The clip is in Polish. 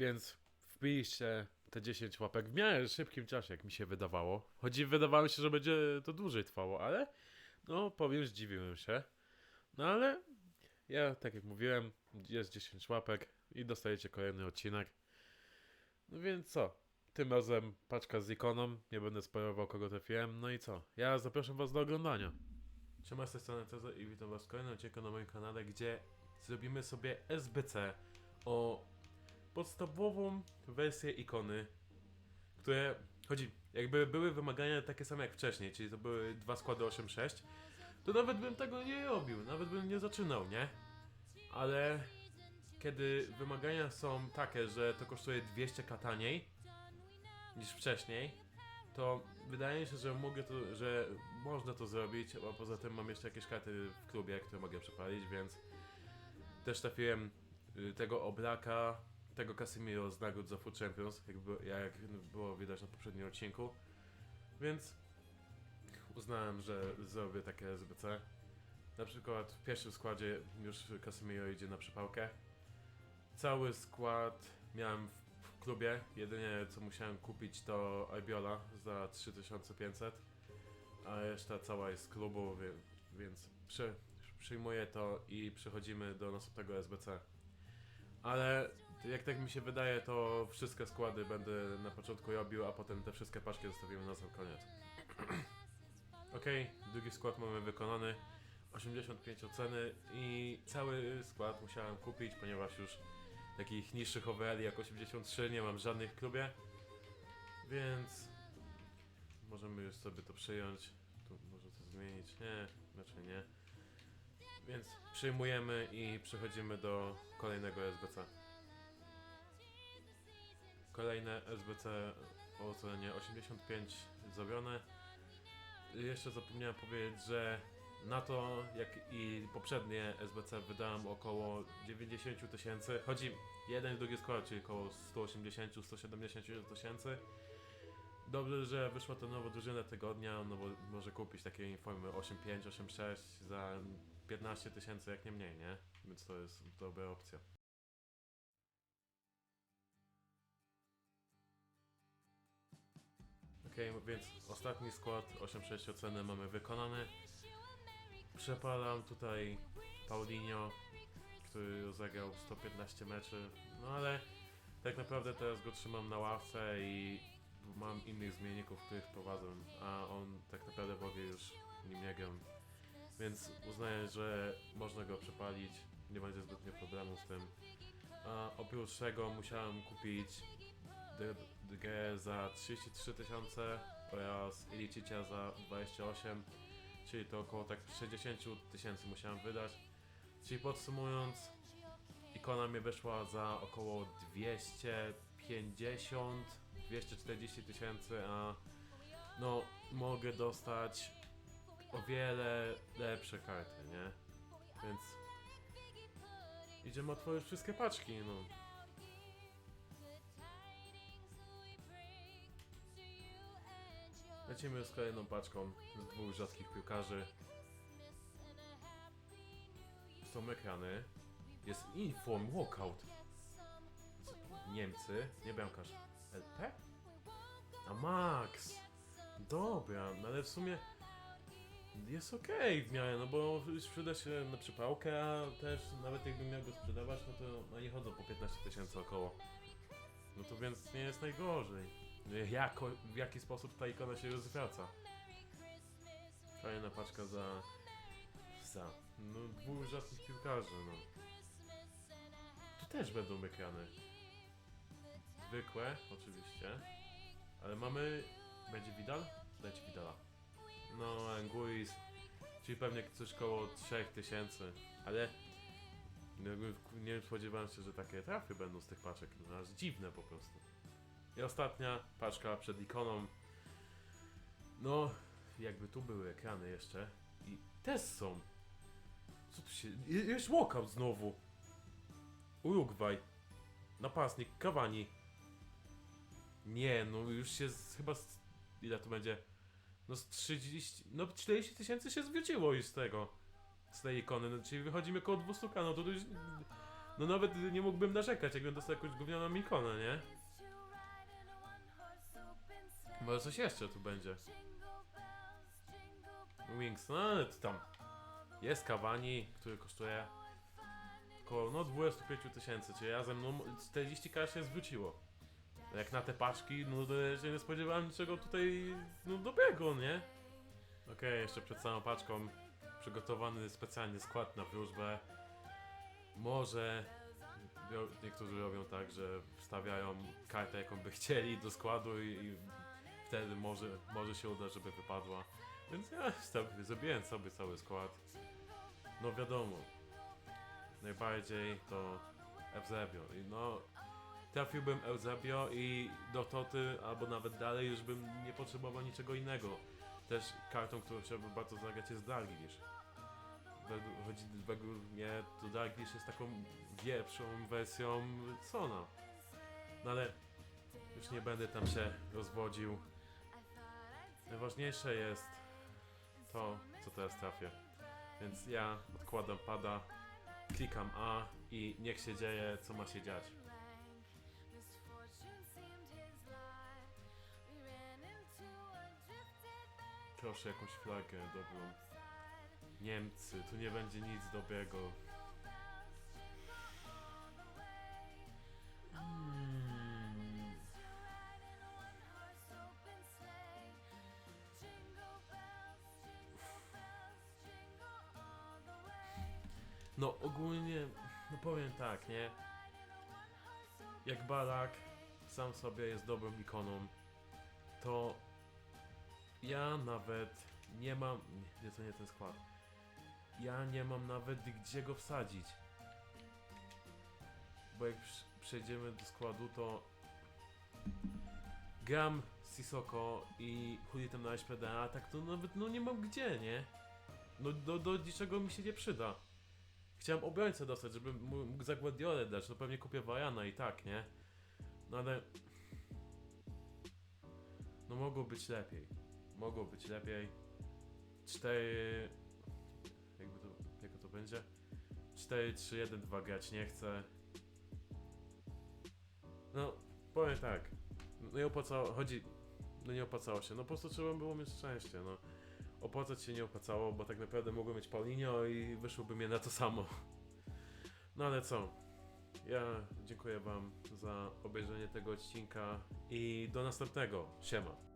Więc wbiliście te 10 łapek w miarę szybkim czasie, jak mi się wydawało. Choć wydawało się, że będzie to dłużej trwało, ale no powiem, zdziwiłem się. No ale ja, tak jak mówiłem, jest 10 łapek i dostajecie kolejny odcinek. No więc co? Tym razem paczka z ikoną, nie będę spoilował kogo trafiłem, no i co? Ja zapraszam was do oglądania. Siema, z tej strony Tezo i witam was w kolejnym odcinku na moim kanale, gdzie zrobimy sobie SBC o podstawową wersję ikony, które, chodzi, jakby były wymagania takie same jak wcześniej, czyli to były dwa składy 8-6, to nawet bym tego nie robił, nawet bym nie zaczynał, nie? Ale kiedy wymagania są takie, że to kosztuje 200 k taniej niż wcześniej, to wydaje mi się, że mogę to, że można to zrobić, a poza tym mam jeszcze jakieś karty w klubie, które mogę przepalić, więc też trafiłem y, tego Oblaka, tego Casemiro z nagród za Food Champions, jak, jak było widać na poprzednim odcinku, więc uznałem, że zrobię takie SBC. Na przykład w pierwszym składzie już Casemiro idzie na przypałkę. Cały skład miałem w, klubie, jedynie co musiałem kupić to Albiola za 3500, a reszta cała jest z klubu, więc przy, przyjmuję to i przechodzimy do następnego SBC. Ale jak tak mi się wydaje, to wszystkie składy będę na początku robił, a potem te wszystkie paczki zostawimy na sam koniec. Okej, drugi skład mamy wykonany. 85 oceny i cały skład musiałem kupić, ponieważ już takich niższych overalli jak 83 nie mam żadnych w klubie. Więc możemy już sobie to przyjąć. Tu może to zmienić. Nie, raczej nie. Więc przyjmujemy i przechodzimy do kolejnego SBC. Kolejne SBC o ocenie 85 zrobione. Jeszcze zapomniałem powiedzieć, że na to, jak i poprzednie SBC wydałem około 90 000 tysięcy. Chodzi jeden i drugi skład, czyli około 180-170 tysięcy. Dobrze, że wyszła to nowa drużyna tygodnia, no bo może kupić takie informy 8.5, 8.6 za 15 tysięcy jak nie mniej, nie? Więc to jest dobra opcja. Więc ostatni skład 8.6 oceny mamy wykonany. Przepalam tutaj Paulinho, który rozegrał 115 meczy, no ale tak naprawdę teraz go trzymam na ławce i mam innych zmienników, których prowadzę, a on tak naprawdę w ogóle już nim nie gram. Więc uznaję, że można go przepalić, nie będzie zbytnio problemu z tym. A oprócz tego musiałem kupić DG za 33 tysiące oraz Ilicicia za 28 czyli to około tak 60 tysięcy musiałem wydać. Czyli podsumując, ikona mi wyszła za około 250, 240 tysięcy, a no mogę dostać o wiele lepsze karty, nie? Więc idziemy otworzyć wszystkie paczki, no. Lecimy z kolejną paczką z dwóch rzadkich piłkarzy. Są ekrany. Jest Inform Walkout. Niemcy, nie bramkarz. LP? A Max! Dobra, no ale w sumie jest okej w miarę, no bo sprzeda się na przypałkę, a też nawet jakbym miał go sprzedawać, no to oni chodzą po 15 tysięcy około. No to więc nie jest najgorzej. Jako, w jaki sposób ta ikona się rozwraca. Fajna paczka za... za... no dwóch rzadkich piłkarzy, no. Tu też będą ekrany. Zwykłe, oczywiście. Ale mamy... będzie Vidal? Dajcie Vidala. No, Anguis. Czyli pewnie coś koło 3000. Ale... Nie spodziewałem się, że takie trafy będą z tych paczek. No, aż dziwne po prostu. I ostatnia paczka przed ikoną. No, jakby tu były ekrany jeszcze. I też są. Co tu się... je- Jest walkout znowu. Urugwaj. Napastnik, Cavani. Nie, no już się z, chyba... Z, ile to będzie? No z 30... No 40 tysięcy się zwróciło już z tego. Z tej ikony, no, czyli wychodzimy koło 200 no to już... no nawet nie mógłbym narzekać, jakbym dostał jakąś gównianą ikonę, nie? Może coś jeszcze tu będzie. Wings, no ale tam. Jest Cavani, który kosztuje około no 25 tysięcy, czyli razem no 40k się zwróciło. Jak na te paczki, no to się nie spodziewałem niczego tutaj no dobrego, nie? Okej, jeszcze przed samą paczką przygotowany specjalny skład na wróżbę. Może niektórzy robią tak, że wstawiają kartę jaką by chcieli do składu i, i wtedy może, może się uda, żeby wypadła. Więc ja wsta- zrobiłem sobie cały skład. No wiadomo, najbardziej to Eusebio. I no, trafiłbym Eusebio i do Toty, albo nawet dalej, już bym nie potrzebował niczego innego. Też kartą, którą chciałbym bardzo zagrać jest Dalglish. Według, chodzi, według mnie to Dalglish jest taką wieprzą wersją Sona. No ale już nie będę tam się rozwodził. Najważniejsze jest to, co teraz trafię. Więc ja odkładam pada, klikam A i niech się dzieje, co ma się dziać. Proszę jakąś flagę dobrą. Niemcy, tu nie będzie nic dobrego. No ogólnie, no powiem tak, nie? Jak Balak sam sobie jest dobrą ikoną, to ja nawet nie mam. Nie, to nie ten skład. Ja nie mam nawet gdzie go wsadzić. Bo jak przejdziemy do składu, to gram Sisoko i Hulitem na SPD, a tak to nawet no nie mam gdzie, nie? No do, do niczego mi się nie przyda. Chciałem obrońcę dostać, żebym mógł za Guardiolę dać, no pewnie kupię Wajana i tak, nie? No ale... No mogło być lepiej. Mogło być lepiej. Cztery... Jakby to... Jak to będzie? 4, 3, 1, 2 grać nie chcę. No, powiem tak. No nie opłacało... Chodzi... No nie opłacało się. No po prostu trzeba było mieć szczęście, no. Opłacać się nie opłacało, bo tak naprawdę mogłem mieć Paulinho i wyszłoby mnie na to samo. No ale co? Ja dziękuję wam za obejrzenie tego odcinka i do następnego. Siema.